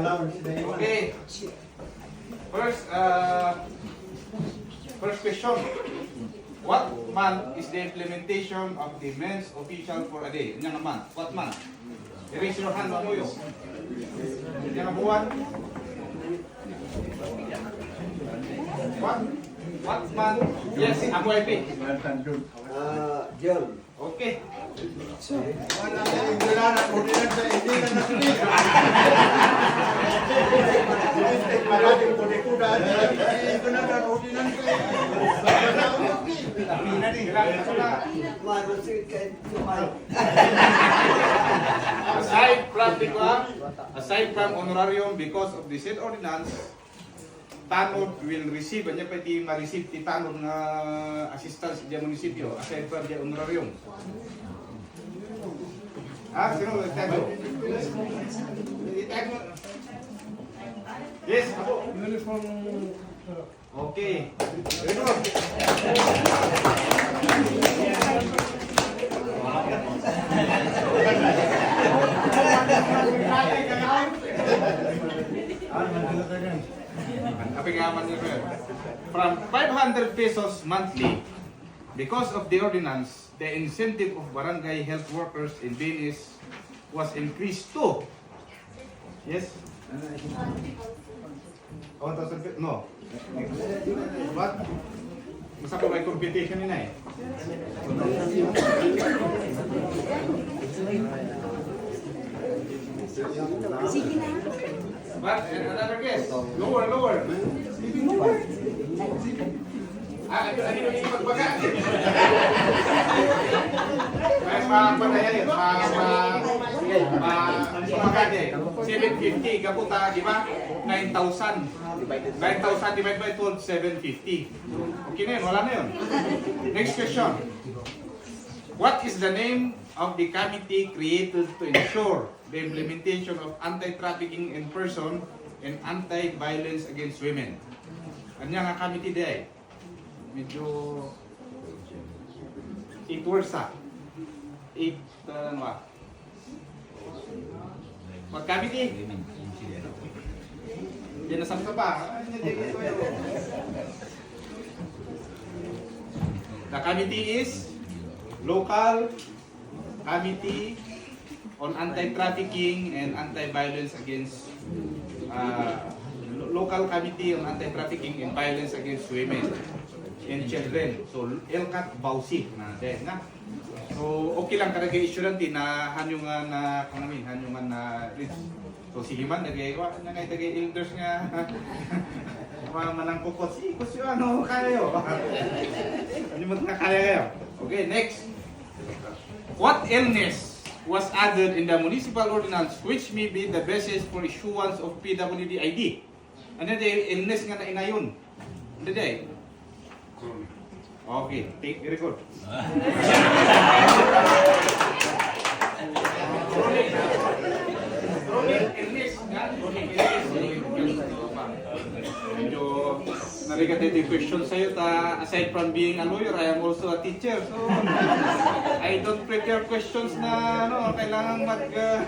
Okay. First, uh, first question. What month is the implementation of the men's official for a day? Yan naman. What month? Erase your hand, mamuyo. Yan ang buwan. What? What month? Yes, ako ay pick. Ah, John. Okay. Kailangan ko na. Marusin kahit sumay. Aside from the club, aside from honorarium because of the said ordinance, tanod will receive, anya pa ma-receive ti tanod nga assistance di munisipyo aside from the honorarium. Ah, sino mo tag? Itag mo. Yes, ako. Okay. Very good. Kapag yaman niyo yun. From 500 pesos monthly, because of the ordinance, the incentive of barangay health workers in Venice was increased to, yes? 1,000 pesos? No. What? Masa ko may competition nila eh. What? Another guess? Lower, lower. Ah, ano yung magbaga? Mas mapataya yun. Ma, ma, ma, magbaga eh. 750, kaputa, di ba? 9,000. 9,000 divided by 12, 750. Okay na yun, wala na yun. Next question. What is the name of the committee created to ensure the implementation of anti-trafficking in person and anti-violence against women? Kanya nga committee di ay. Medyo... Eight words ah. Eight, uh, ano ah. What committee? Yan nasam ka pa. The committee is local committee on anti-trafficking and anti-violence against uh, lo- local committee on anti-trafficking and violence against women and children. So LCAT Bausi na din na. So okay lang kada kay issue lang din na hanyo nga na kung namin hanyo nga na reach. So si Himan nagaywa na ngay tagay elders nga mga manang kukot si kus yung ano kaya yo. Ano mo na kaya kayo? Okay, next. What illness was added in the municipal ordinance which may be the basis for issuance of PWD ID? Ano di illness nga na inayon? Ano di? Okay, take record. narigated yung question sa'yo ta aside from being a lawyer, I am also a teacher. So, I don't prepare questions na ano, kailangan mag uh,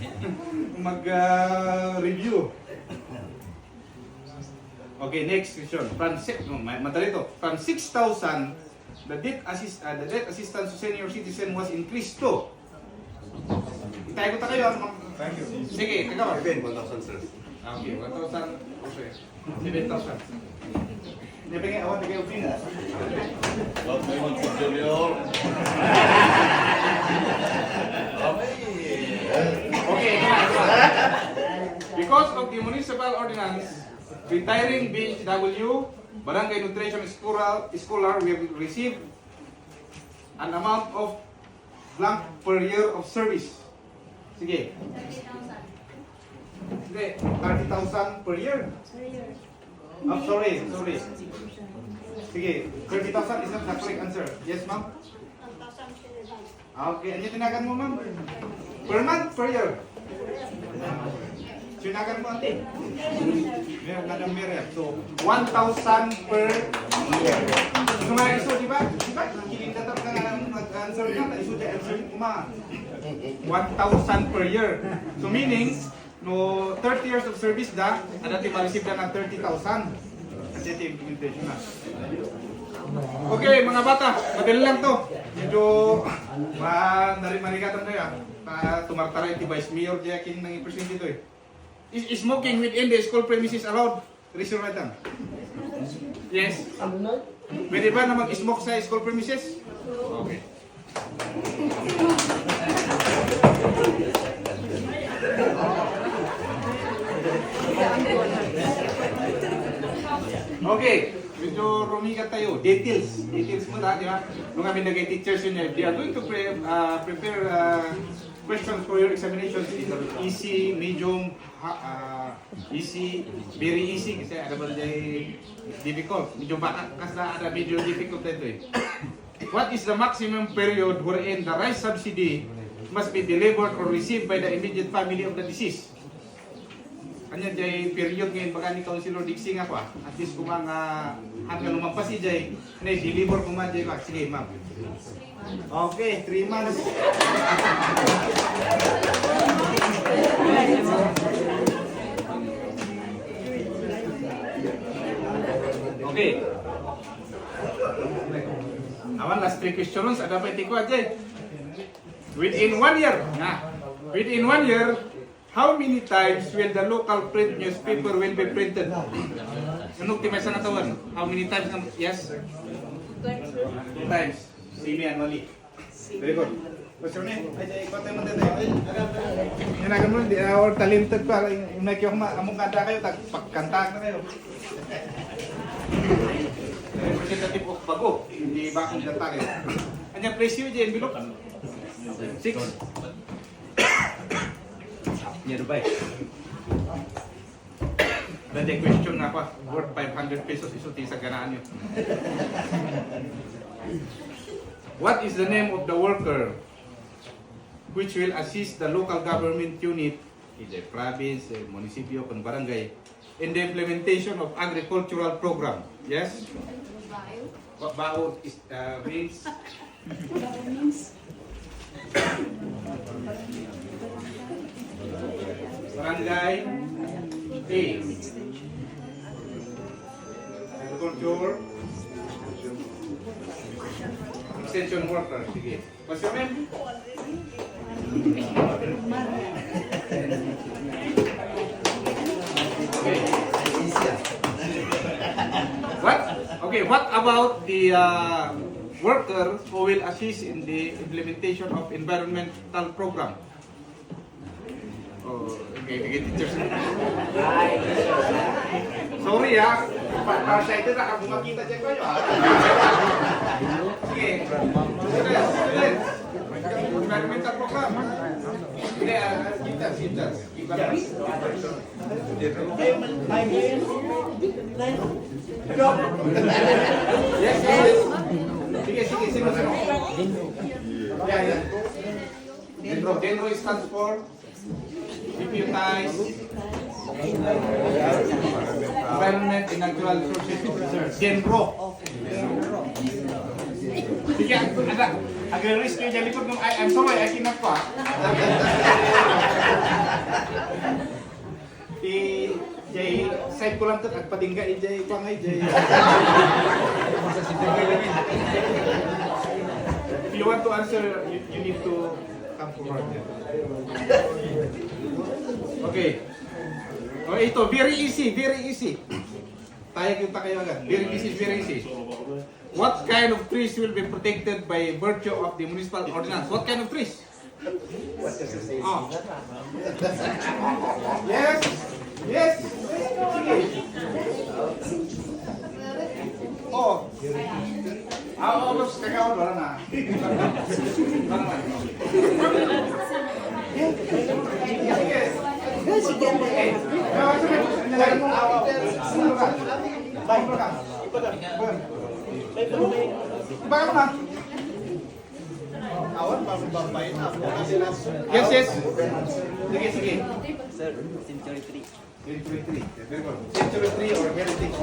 mag uh, review. Okay, next question. From six, no, ma- madali to. From 6,000, the debt assist uh, the debt assistance to senior citizen was increased to. Itayo ko ta kayo. ano, Thank you. Sige, ikaw. Again, 1,000 sir. Ah, Okay, 1,000. Okay. 7,000. Hindi pa nga, awan na kayo pina. Love mo yung Julio. Okay, ito na, ito na. Because of the municipal ordinance, retiring BHW, Barangay Nutrition Scholar, Scholar will receive an amount of blank per year of service. Sige. Hindi, 30,000 per year. Oh, sorry, sorry. Sige, 30,000 is not the correct answer. Yes, ma'am? Ah, Okay, ano yung tinagan mo, ma'am? Per month, per year? Tinagan mo, ate? Meron ng meron. So, 1,000 per year. So, mga iso, di ba? Di ba? Kiling tatak na mag-answer ka, iso, di answer mo, ma. 1,000 per year. So, meaning, no 30 years of service da, ada ti ma-receive na ng 30,000. Kasi ito yung implementation na. Okay, mga bata, madali lang to. Medyo ma narimarigatan kayo ah. Pa tumartara iti Vice Mayor di akin nang i-present dito eh. Is smoking within the school premises allowed? Raise your right hand. Yes. Pwede ba na mag-smoke sa school premises? Okay. Okay, medyo rumigat tayo. Details. Details mo na, di ba? Nung kami nagay teachers yun, they are going to pre uh, prepare uh, questions for your examinations. Easy, medium, uh, easy, very easy. Kasi ada ba day difficult. Medyo baka kasi ada medyo difficult ito eh. What is the maximum period wherein the rice subsidy must be delivered or received by the immediate family of the deceased? Kanya jay period ngayon baka ni Councilor Dixie nga ko ah. At least kung mga hanggang lumampas si Jay, na deliver ko man Jay ko. Sige ma'am. Okay, 3 months. Okay. Awan last three questions ada pa ko Jay. Within one year, na. Within one year, how many times will the local print newspaper will be printed? Ano timay sa natawan? How many times? na- Yes? Two times. Semi-annually. Very good. Your name? Ay, ikaw tayo man dito. Ay, agad. Yan agad mo, di our talented pa. Yung nakiyo ma, among kanta kayo, na kayo. Representative of Bago, hindi ba akong kanta kayo? Anya presyo dyan, envelope? Six. Nearby. Dati question na pa, worth 500 pesos isuti sa ganaan nyo. What is the name of the worker which will assist the local government unit in the province, the municipio, and barangay in the implementation of agricultural program? Yes? What bao is uh, means? Barangay A. Agriculture. Extension worker. Sige. What's your name? Okay. What? Okay, what about the uh, worker who will assist in the implementation of environmental program? Oh, okay, okay, teachers. Sorry ah, pa- para sa ito na ako makita dyan kayo ah. Sige, students, students. Environmental program. Hindi, ah, teachers, teachers. Iba lang. Yes, yes. Sige, sige, sige. Yeah, yeah. Dendro, Dendro stands for deputize environment and natural resources officer. Dendro. Sige, ada. Agre-risk kayo dyan likod I'm sorry, I cannot pa. I, Jay, side ko lang ito, agpadingga, i Jay, ko ngay, Jay. If you want to answer, you, you need to come forward. Okay. Oh, ito, very easy, very easy. Tayo kita kayo agad. Very easy, very easy. What kind of trees will be protected by virtue of the municipal ordinance? What kind of trees? Oh. Yes. Yes. Oh. Ah, oh, los kakawan wala na. Wala na. Yes, yes. Sige, sige. Sir, Century 3. Century 3. Very good. Century 3 or Heritage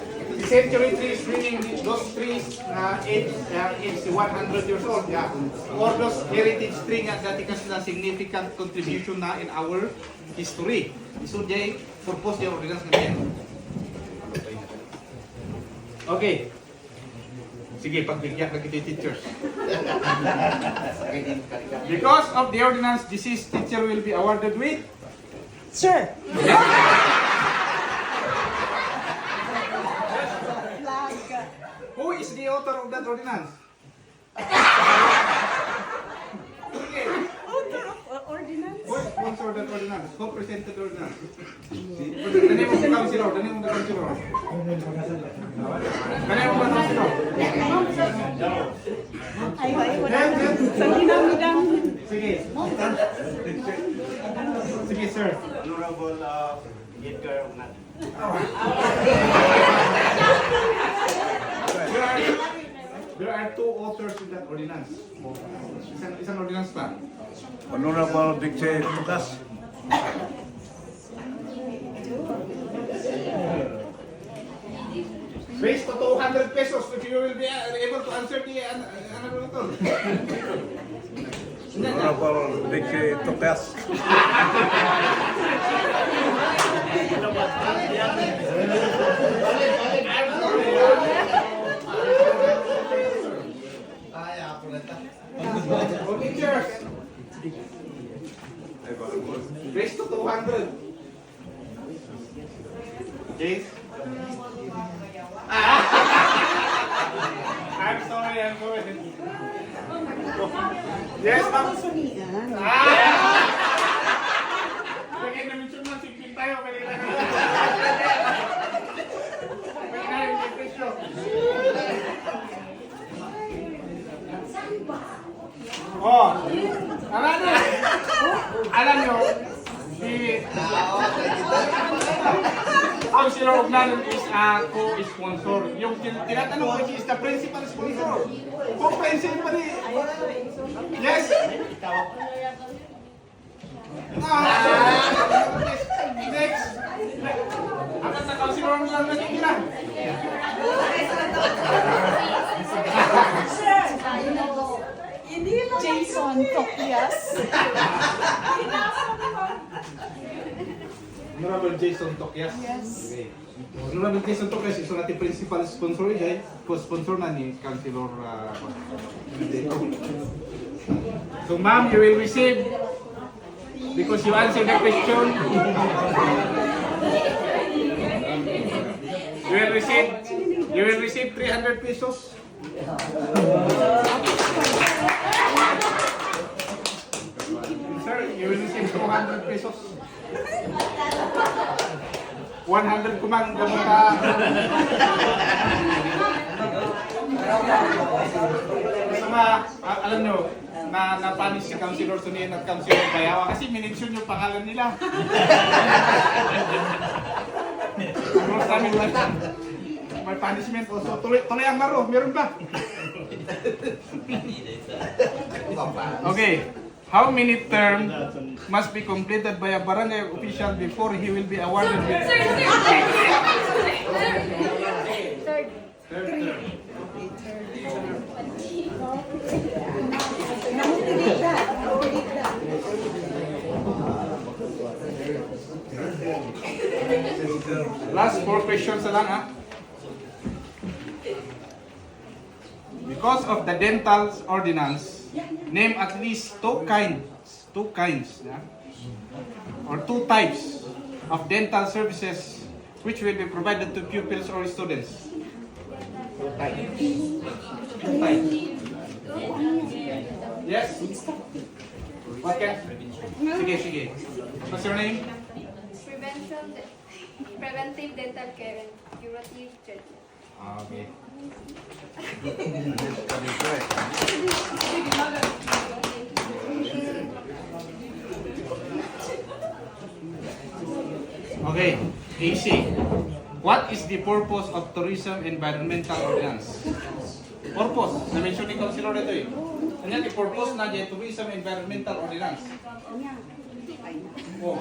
3. Century trees meaning those trees na age, uh, age 100 years old. Yeah. Or those heritage tree nga dati kasi na significant contribution na in our history. So, jay, purpose yung ordinance na yan. Okay. Sige, pagbigyan ka kita teachers. Because of the ordinance, deceased teacher will be awarded with Sir. Who is the author of that ordinance? Author of ordinance. Who sponsored that ordinance? Who presented the ordinance? Name of the councilor. Name of the councilor. Name of the councilor. Ay, ay, wala na. Sa dinamidang. Sige. Sige, sir. Honorable uh, Edgar. There are, there are two authors in that ordinance. Isang, isang ordinance pa. Honorable Dixie Tukas. Raise to 200 pesos if you will be uh, able to answer the uh, ano na to. Honorable Dixie Tukas. Oh, teachers. Raise to 200. James? I'm sorry, I'm sorry. Yes, ma'am. Sunian. Lagay na mention mo, sipin tayo. Pwede na Pwede na yung presyo. Oh, alam nyo, alam nyo, si Ognanon is a co-sponsor. Yung tin- tinatanong ko, is the principal sponsor. Co-principal eh. Yes. Ah, next. Apat na Councilor Ognanon nakikita. Sir. Hindi lang Jason Tokyas. Honorable Jason Tokyas. Yes. Okay. Honorable Jason Tokyas is natin principal sponsor niya. Co-sponsor na ni Councilor uh, So ma'am, you will receive because you answered the question. you will receive you will receive 300 pesos. You will receive 200 pesos. 100 kumang gamot ka. Basta ma, a- alam nyo, na napanis si Councilor Sunin at Councilor Bayawa kasi minention yung pangalan nila. Sa amin lang. May punishment also. Tuloy, tuloy ang laro. Meron ba? Okay. How many term must be completed by a barangay official before he will be awarded with Third. third term? Namutigit na. Namutigit. Last four questions na lang ha. Because of the dental ordinance, name at least two kinds, two kinds, yeah? or two types of dental services which will be provided to pupils or students. Two types. Two types. Yes? What can? Sige, sige. What's your name? Prevention, preventive dental care and curative treatment. Okay. AC. What is the purpose of tourism environmental ordinance? Purpose. Na-mention ni Councilor ito eh. Ano yung purpose na di tourism environmental ordinance? Oh.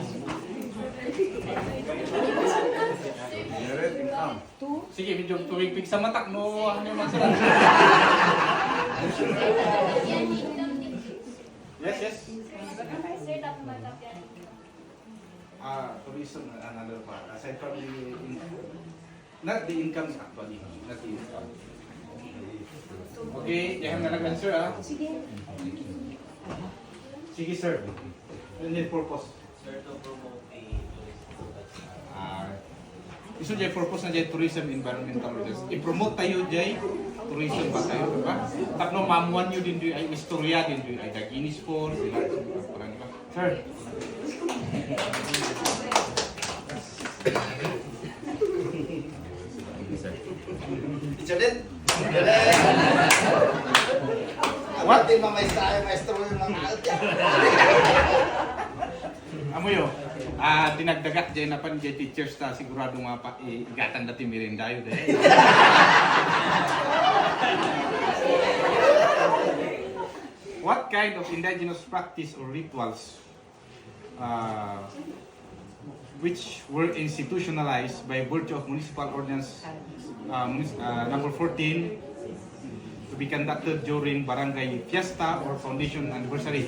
Sige, medyo tuwing sa matak, no, ano naman sila. Yes, yes. Sir, dapat matap yan. Ah, tourism, another part. Aside from the, in- not the income actually, not the income. Okay, yan na nag-answer ah. Sige. Sige, sir. Ano yung purpose? Sir, to promote the Ah, iso jay purpose na jay tourism environmental organization. I-promote tayo jay tourism ba tayo, di ba? Tapno mamuan nyo din doy ay istorya din doy ay Guinness Falls, sila parang di ba? Sir. Teacher din. What? What? Maestro, maestro yung mga Amo yo. Ah, dinagdagat jay na pan jay teachers ta sigurado nga pa igatan dati merindayo de. What kind of indigenous practice or rituals uh, which were institutionalized by virtue of municipal ordinance uh, uh, number 14 to be conducted during barangay fiesta or foundation anniversary.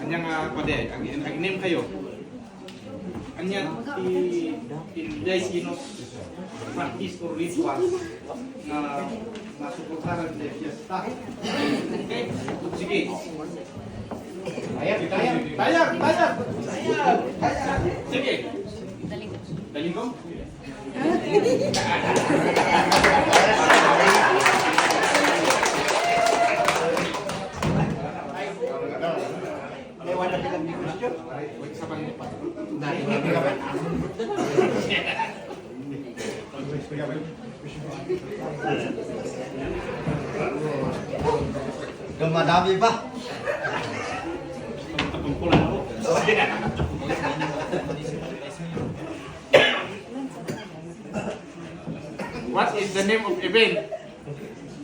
Anyang uh, pade, ang, ang name kayo. Anyang i indigenous practice or rituals na masuportahan sa fiesta. Okay? Sige. Tayag, tayag, tayag, tayag. Sige. Dalingkong? Ewan na bilang di question. Wait, sa pang- Dumadami pa. Tapong pula ako. What is the name of event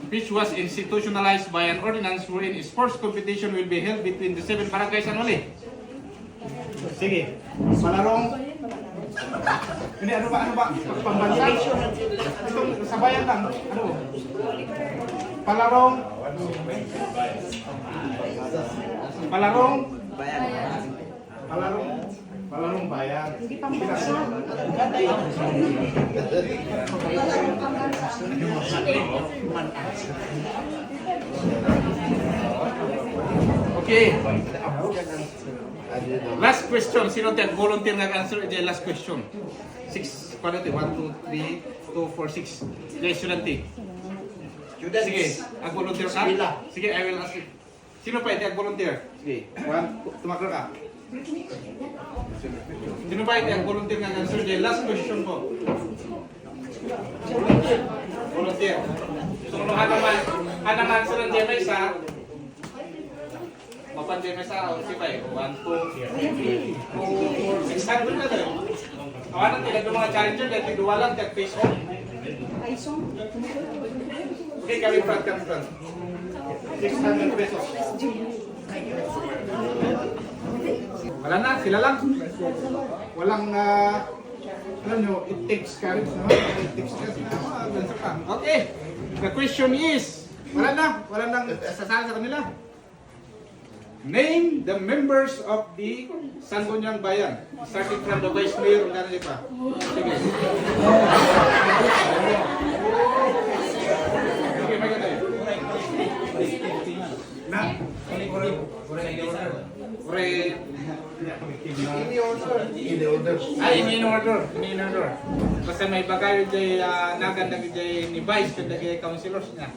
which was institutionalized by an ordinance wherein sports competition will be held between the seven barangays annually? Sige. Palarong Hindi, ano ba, ano ba? Pambansa? Itong sabayan lang. Ano? Palarong Palarong Palarong Palarong bayan. Hindi pambansa. Okay. Last question. Sino tayo volunteer nag-answer? Ito yung last question. Six, paano ito? One, two, three, two, four, six. Yes, estudyante. Students. Sige, ag-volunteer ka? Sige, I will ask you. Sino pa ito ag-volunteer? Sige, one, tumakro ka. Sino pa ito ag-volunteer nag-answer? Ito yung last question po. Volunteer. So, kung hanaman, hanaman answer ng Jemay sa Mapan Jemay sa si one, two, three, four, six hundred na tayo. Awanan, tilag ng mga challenger, dahil tiduwalan, tag face song. Okay, kami front, kami front. 600 pesos. Wala na, sila lang. Walang, ah, alam nyo, it takes courage naman. It takes courage na. Ka. Okay, the question is, wala na, wala nang sasali sa kanila. Name the members of the Sangguniang Bayan. Starting from the Vice Mayor, gano'n pa. Sige, may ganun. Na? Ore, ay, ini in order. Ini in order. Basta may bagay jay uh, naganda jay ni Vice kundi kay councilors niya.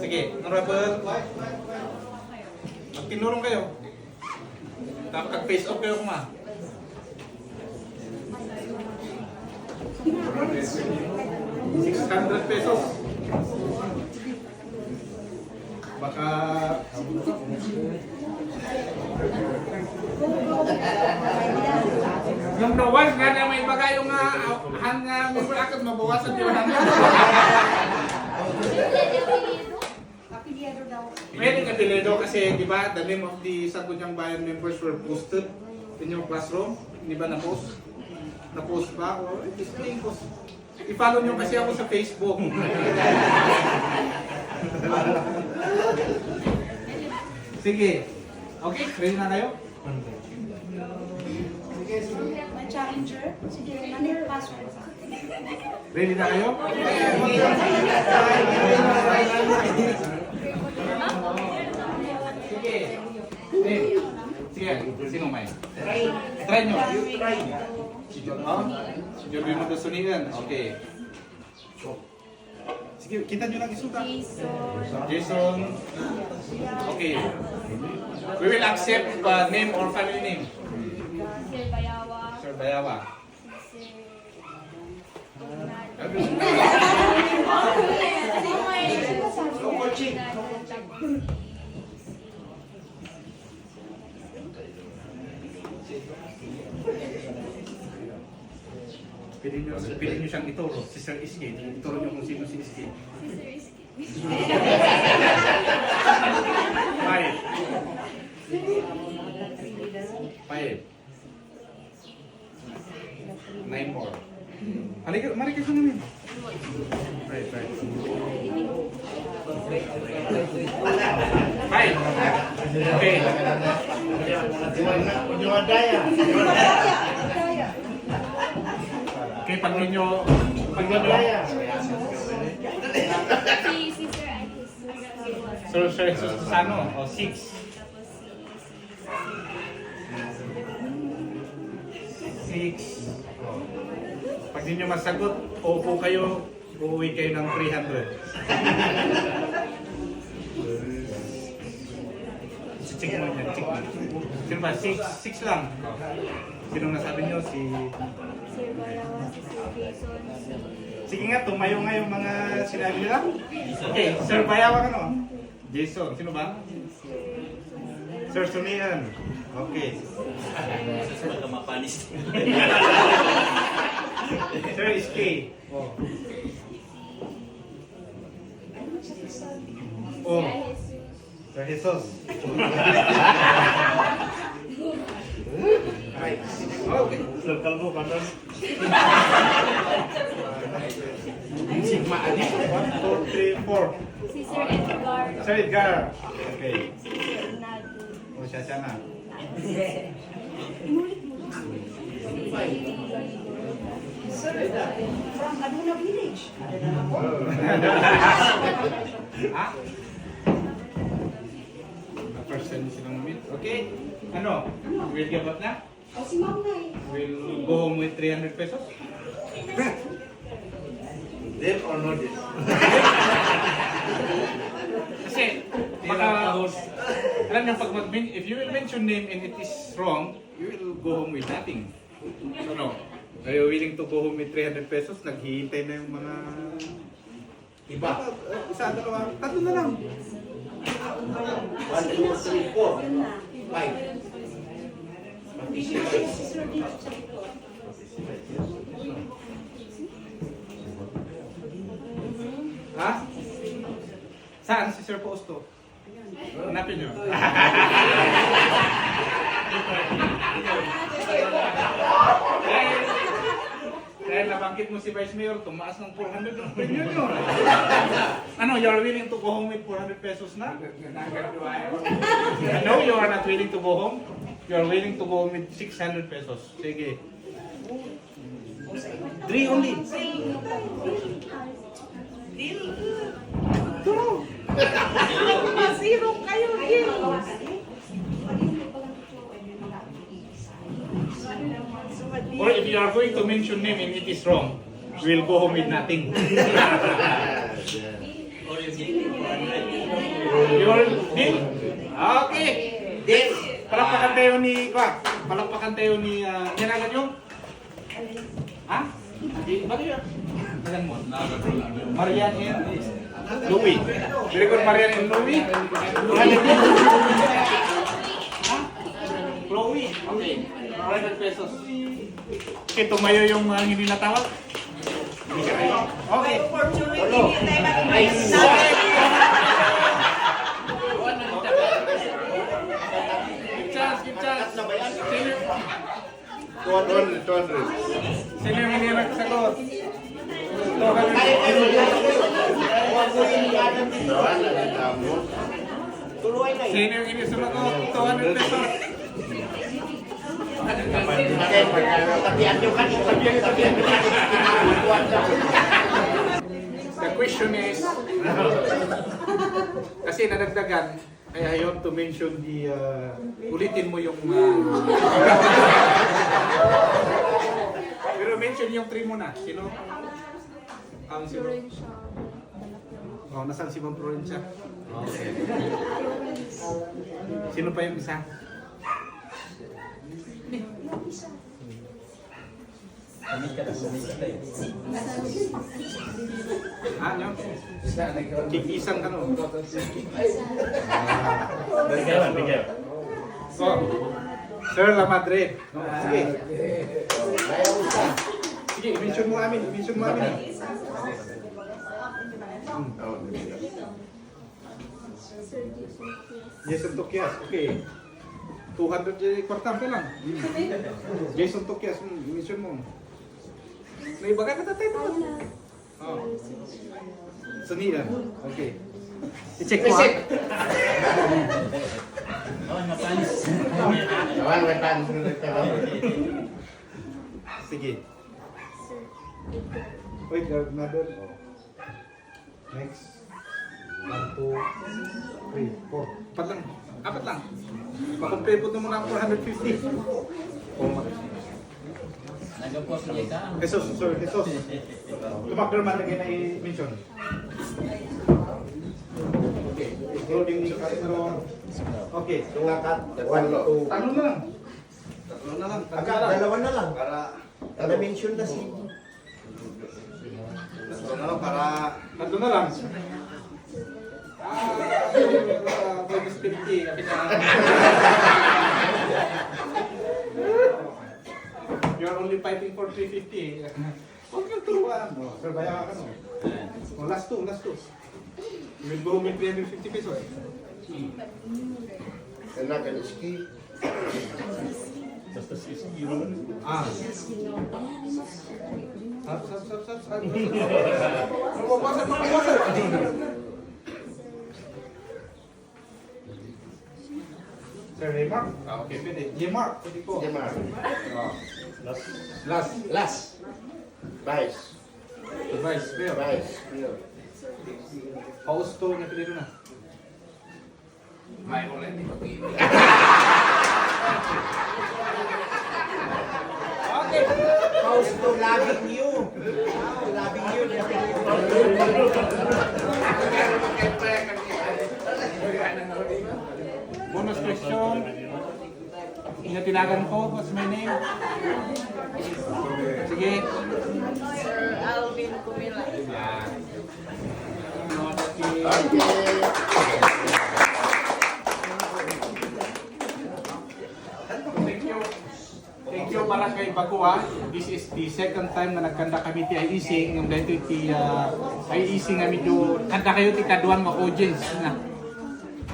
Sige, honorable. Magtinurong kayo. Tapos kag-face off kayo kuma. Six hundred pesos. Baka Yung nawas nga na may bagay yung uh, hang uh, member akad mabawasan daw. Pwede ka piledo kasi di ba the name of the Sangguniang Bayan members were posted in your classroom, di ba na post? Na-post pa ako. Eh, display ko. I-follow nyo kasi ako sa Facebook. Sige. Okay, ready na kayo? May challenger. Sige, yung password? Ready na kayo? Sige. Sige, sino may? Try nyo. Oh? Jordi mo gusto niyan. Okay. Sige, kita nyo lang isuka. Jason. Jason. Okay. We will accept uh, name or family name. Sir Bayawa. Sir Bayawa. Sir... Pili nyo, pili nyo siyang ituro. Si Sir Iski. Ituro nyo kung sino si Iski. Five. Five. Nine more. Halika, marika ka namin. Right, right. Five. Okay. Okay, pag ninyo, pag ninyo, Si, si Sir Alice. Sir, Sir Susano, o six. Six. Pag ninyo masagot, opo kayo, uuwi kayo ng 300. Check mo yan, check mo. Sino ba? Six, six lang. Sino nasabi nyo? Si... Sir Bayawa. Si Sir. Sige nga, tumayo nga yung mga sinabi nila. Okay, Sir Bayawan ano? Jason, sino ba? Sir Sumian. Okay. Sir SK. Oh. Oh, Sir Jesus. Okay. Sir Kalbo, kanan. Sigma Ali. One, two, three, four. Si Sir Edgar. Sir Edgar. Okay. Si Sir Nado. O siya siya na. Sir, from Aduna Village. Ha? First time silang meet. Okay. Ano? Will give up na? O si Ma'am Nay. We'll go home with 300 pesos? Deal or no deal? Kasi, baka, alam niyo, pag mag if you will mention name and it is wrong, you will go home with nothing. So, no. Are you willing to go home with 300 pesos? Naghihintay na yung mga... Iba? Uh, isa, dalawa, tatlo na lang. One, two, three, four. Five. Si Sir dito sa likod. Ha? Saan si Sir Posto? Hanapin niyo. dahil, dahil mo si Vice Mayor, tumaas ng 400 ng premium nyo. ano, you are willing to go home with 400 pesos na? no, you are not willing to go home. You are willing to go home with 600 pesos. Sige. Three only. Zero kayo, deal. Or if you are going to mention name and it is wrong, we will go home with nothing. Your deal? Okay. Deal. Palakpakan tayo ni, kwa, palakpakan tayo ni, uh, yan nyo? Ha? Di, ba yun? Tagan mo. Marian and Louie. Very good, Marian and Louie. Ha? Chloe. Okay. 100 pesos. Okay, tumayo yung uh, hindi natawag. Okay. Give chance, give chance. Sino, 200, 200. Sino yung hindi nagsagot? Ay, ay, wala. Huwag mo yung yanan dito. Wala, nagtamo. Tuloy na yun. Sino yung hindi sumagot? 200 pesos. The question is, kasi nadagdagan, I want to mention the, uh, ulitin mo yung, uh, pero mention yung three muna. Sino? Ang sino? Oh, nasaan si Ma'am Provincia? Okay. Sino pa yung isa? Ano? Kikisan ka no? Bigyan, bigyan. Oh, Sir La Madre. No, sige. Sige, mention mo amin. Mention mo amin. Oh, bigyan. Sir Jason Kies. Jason Tokias. Okay. 200 yung kwartante lang. Jason Tokias, mm, mention mo. May baga ka tatay mo. Oh. Sanian. Okay. I-check mo. ah. Awan, may tan. Sige. Sir Edgar. Wait, there another. Oh. Next. One, two, three, four. Apat lang. Apat lang. Pakumpleto mo na ang 450. Oh, Jesus, sir, Jesus. Tumakbo naman lagi na i-mention. Okay. Including ni Castro. Okay. Tungakat. One, two. Tatlo na lang. Tatlo na lang. Agad, dalawa na lang. Para, Kada mention na si... tatlo na lang para Tatlo na lang. Ah, 50. Kapit na. You're only fighting for 350. Huwag kang turuan. Oh, sir, bayaran ka no. Oh, last two, last two. You will go with 350 pesos. kailangan ski. Ah. Sap, sap, sap, sap, sap. Mabawasan, mabawasan. Sir Remark? Ah, okay, pwede. Remark, pwede po. Sige, Mar. Ah. Last. Last. Vice. Advice, Mayor. Vice. Fausto na pili na. Okay. Fausto, loving you. Wow, loving you. Bonus question. Inatinagan ko, what's my name? Sige. Sir Alvin Kumila. Thank you. Thank you para kay Bagua. This is the second time na nagkanda kami ti IEC. Yung dito ti uh, IEC nga medyo kanda kayo ti kaduan mo audience na.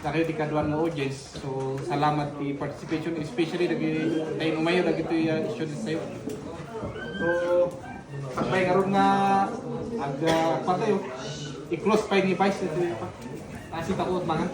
Ti kaduan mo audience. So salamat ti participation especially lagi tayo umayo lagi ti uh, issue tayo. So sakbay karon nga ag uh, patayo i-close pa ni Vice ito pa. Kasi takot mga.